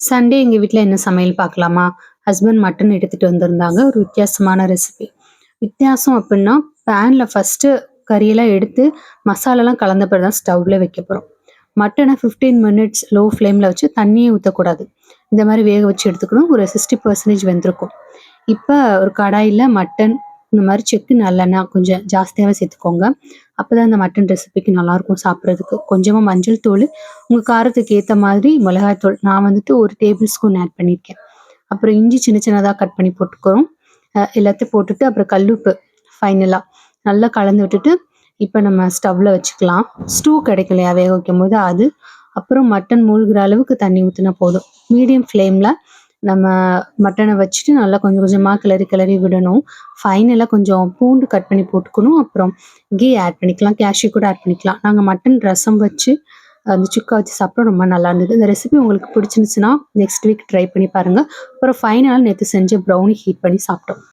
Sunday எங்கள் வீட்டில் என்ன சமையல் பார்க்கலாமா ஹஸ்பண்ட் மட்டன் எடுத்துகிட்டு வந்திருந்தாங்க. ஒரு வித்தியாசமான ரெசிபி வித்தியாசம் அப்படின்னா பேனில் ஃபஸ்ட்டு கறியெல்லாம் எடுத்து மசாலாலாம் கலந்த பிறகு தான் ஸ்டவ்வில் வைக்க போகிறோம் மட்டனை ஃபிஃப்டீன் மினிட்ஸ் லோ ஃப்ளேமில் வச்சு தண்ணியே ஊற்றக்கூடாது இந்த மாதிரி வேக வச்சு எடுத்துக்கணும். ஒரு சிக்ஸ்டி பர்சன்டேஜ் வெந்திருக்கும். இப்போ ஒரு கடாயில் மட்டன் இந்த மாதிரி செக்கு நல்லெண்ணெய் கொஞ்சம் ஜாஸ்தியாகவே சேர்த்துக்கோங்க. அப்போ தான் அந்த மட்டன் ரெசிபிக்கு நல்லாயிருக்கும் சாப்பிட்றதுக்கு. கொஞ்சமாக மஞ்சள் தூள் உங்கள் காரத்துக்கு ஏற்ற மாதிரி மிளகாய்த்தூள் நான் வந்துட்டு ஒரு டேபிள் ஸ்பூன் ஆட் பண்ணியிருக்கேன் அப்புறம் இஞ்சி சின்ன சின்னதாக கட் பண்ணி போட்டுக்கிறோம். எல்லாத்தையும் போட்டுட்டு அப்புறம் கல்லுப்பு ஃபைனலாக நல்லா கலந்து விட்டுட்டு இப்போ நம்ம ஸ்டவ்வில் வச்சுக்கலாம். ஸ்டூ கிடைக்கலையா வேக வைக்கும் போது அது. அப்புறம் மட்டன் மூழ்கிற அளவுக்கு தண்ணி ஊற்றினா போதும். மீடியம் ஃப்ளேமில் நம்ம மட்டனை வச்சுட்டு நல்லா கொஞ்சம் கொஞ்சமாக கிளறி கிளறி விடணும். ஃபைனலாக கொஞ்சம் பூண்டு கட் பண்ணி போட்டுக்கணும். அப்புறம் கீ ஆட் பண்ணிக்கலாம். கேஷ்யூ கூட ஆட் பண்ணிக்கலாம். நாங்கள் மட்டன் ரசம் வச்சு அந்த சுக்கா வச்சு சாப்பிட ரொம்ப நல்லா இருந்தது. இந்த ரெசிபி உங்களுக்கு பிடிச்சிருந்துச்சுன்னா நெக்ஸ்ட் வீக் ட்ரை பண்ணி பாருங்கள் அப்புறம் ஃபைனலாக நேற்று செஞ்ச ப்ரௌனி ஹீட் பண்ணி சாப்பிட்டோம்.